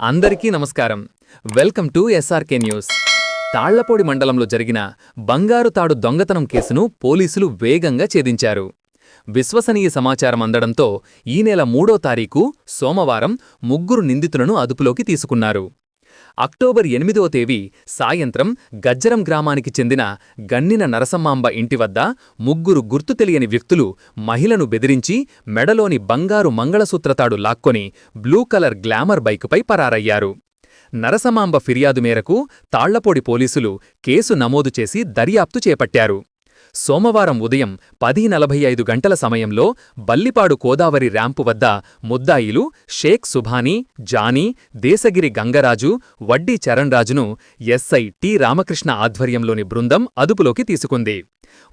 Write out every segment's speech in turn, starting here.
అందరికీ నమస్కారం. Welcome to SRK news. Tallapudi మండలంలో జరిగిన బంగారు తాడు దొంగతనం కేసును పోలీసులు వేగంగా ఛేదించారు. విశ్వసనీయ సమాచారం అందడంతో ఈ నెల మూడో తారీఖు సోమవారం ముగ్గురు నిందితులను అదుపులోకి తీసుకున్నారు. అక్టోబర్ ఎనిమిదవ తేదీ సాయంత్రం గజ్జరం గ్రామానికి చెందిన గన్నిన నరసమ్మాంబ ఇంటి వద్ద ముగ్గురు గుర్తు తెలియని వ్యక్తులు మహిళను బెదిరించి మెడలోని బంగారు మంగళసూత్రతాడు లాక్కొని బ్లూ కలర్ గ్లామర్ బైకుపై పరారయ్యారు. నరసమాంబ ఫిర్యాదు మేరకు తాళ్ళపొడి పోలీసులు కేసు నమోదు చేసి దర్యాప్తు చేపట్టారు. సోమవారం ఉదయం పది నలభై ఐదు గంటల సమయంలో బల్లిపాడు గోదావరి ర్యాంపు వద్ద ముద్దాయిలు షేక్ సుభానీ జానీ దేశగిరి గంగరాజు వడ్డీ చరణ్రాజును ఎస్ఐ టి రామకృష్ణ ఆధ్వర్యంలోని బృందం అదుపులోకి తీసుకుంది.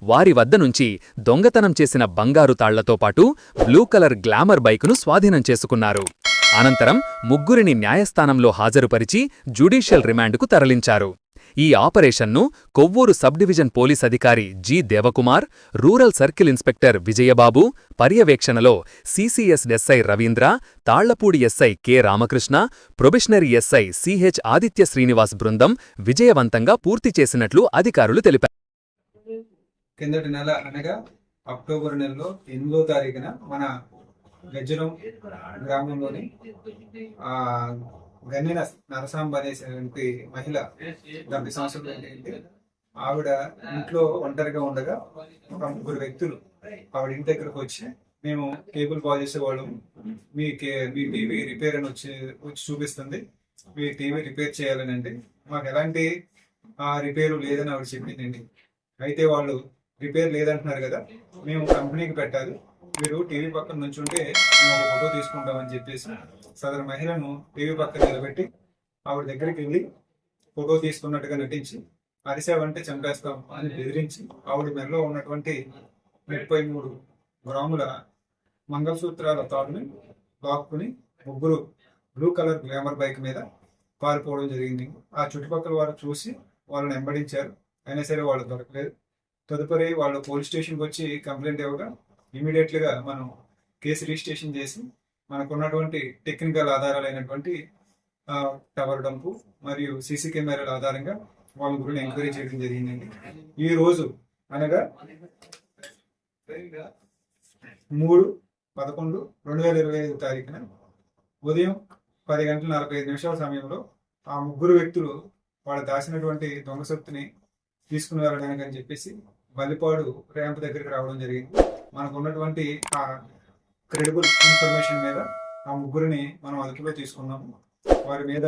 వారి వద్ద నుంచి దొంగతనం చేసిన బంగారు తాళ్ళతో పాటు బ్లూ కలర్ గ్లామర్ బైకును స్వాధీనం చేసుకున్నారు. అనంతరం ముగ్గురిని న్యాయస్థానంలో హాజరుపరిచి జ్యుడీషియల్ రిమాండ్కు తరలించారు. ఈ ఆపరేషన్ను కొవ్వూరు సబ్ డివిజన్ పోలీస్ అధికారి G Devakumar rural circle inspector Vijayababu పర్యవేక్షణలో CCS SI Ravindra Tallapudi SI K Ramakrishna probationary SI CH Aditya Srinivas బృందం విజయవంతంగా పూర్తి చేసినట్లు అధికారులు తెలిపారు. కిందటి నెల అనగా అక్టోబర్ నెలలో ఎనిమిదో తారీఖున మన గజ్జరం గ్రామంలోని గన్నిన నరసాంబ అనేటువంటి మహిళ డెబ్బై సంవత్సరాలు ఆవిడ ఇంట్లో ఒంటరిగా ఉండగా ఒక ముగ్గురు వ్యక్తులు ఆవిడ ఇంటి దగ్గరకు వచ్చి మేము కేబుల్ బాగు చేసేవాళ్ళం. మీ కే మీ టీవీ రిపేర్ అని వచ్చి వచ్చి చూపిస్తుంది. మీ టీవీ రిపేర్ చేయాలనండి మాకు ఎలాంటి ఆ రిపేరు లేదని ఆవిడ చెప్పిందండి. అయితే వాళ్ళు రిపేర్ లేదంటున్నారు కదా మేము కంపెనీకి పెట్టాలి. మీరు టీవీ పక్కన నుంచుంటే మేము ఒక ఫోటో తీసుకుంటామని చెప్పేసి సదరు మహిళను టీవీ పక్కన నిలబెట్టి ఆవిడ దగ్గరికి వెళ్ళి ఫోటో తీసుకున్నట్టుగా నటించి అరిసావంటే చంపేస్తాం అని బెదిరించి ఆవిడ మెడలో ఉన్నటువంటి ముప్పై మూడు గ్రాముల మంగళసూత్రాల తాడుని లాక్కుని ముగ్గురు బ్లూ కలర్ గ్లామర్ బైక్ మీద పారిపోవడం జరిగింది. ఆ చుట్టుపక్కల వారు చూసి వాళ్ళని వెంబడించారు. అయినా సరే వాళ్ళు దొరకలేదు. తదుపరి వాళ్ళు పోలీస్ స్టేషన్కి వచ్చి కంప్లైంట్ ఇవ్వగా ఇమీడియట్లీగా మనం కేసు రిజిస్ట్రేషన్ చేసి మనకు ఉన్నటువంటి టెక్నికల్ ఆధారాలైనటువంటి టవర్ డంపు మరియు సీసీ కెమెరాల ఆధారంగా వాళ్ళ గురించి ఎంక్వైరీ చేయడం జరిగిందండి. ఈ రోజు అనగా మూడు పదకొండు రెండు వేల ఇరవై ఐదు తారీఖున ఉదయం పది గంటల నలభై ఐదు నిమిషాల సమయంలో ఆ ముగ్గురు వ్యక్తులు వాళ్ళు దాచినటువంటి దొంగ సొత్తుని తీసుకుని వెళ్ళడానికి అని చెప్పేసి బలిపాడు ర్యాంప్ దగ్గరికి రావడం జరిగింది. మనకు ఉన్నటువంటి ఆ క్రెడిబుల్ ఇన్ఫర్మేషన్ మీద ఆ ముగ్గురిని మనం అదుపులో తీసుకున్నాము వారి మీద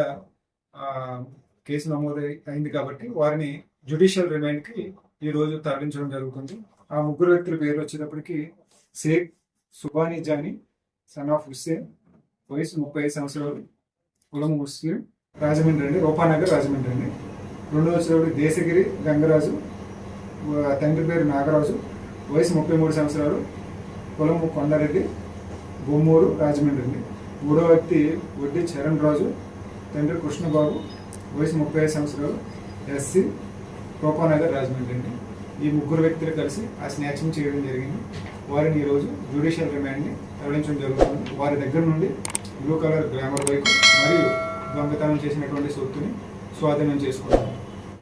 కేసు నమోదు అయింది కాబట్టి వారిని జ్యుడిషియల్ రిమాండ్కి ఈ రోజు తరలించడం జరుగుతుంది. ఆ ముగ్గురు వ్యక్తుల పేరు వచ్చేటప్పటికి షేక్ సుబానీ జానీ సన్ ఆఫ్ హుస్సేన్ వయసు ముప్పై ఐదు సంవత్సరాలు కులం ముస్లిం రాజమండ్రి అండి రూపానగర్ రాజమండ్రి అండి. రెండో వచ్చేటప్పుడు దేశగిరి గంగరాజు తండ్రి పేరు నాగరాజు వయసు ముప్పై మూడు సంవత్సరాలు కులము కొండారెడ్డి బొమ్మూరు రాజమండ్రి అండి మూడో వ్యక్తి వడ్డీ చరణ్ రాజు తండ్రి కృష్ణబాబు వయసు ముప్పై ఐదు సంవత్సరాలు ఎస్సీ కోపానగర్ రాజమండ్రి అండి ఈ ముగ్గురు వ్యక్తులు కలిసి ఆ స్నాచింగ్ చేయడం జరిగింది. వారిని ఈరోజు జ్యుడిషియల్ రిమాండ్ని తరలించడం జరుగుతుంది. వారి దగ్గర నుండి బ్లూ కలర్ గ్లామర్ బైక్ మరియు దొంగతనం చేసినటువంటి సొత్తుని స్వాధీనం చేసుకున్నాము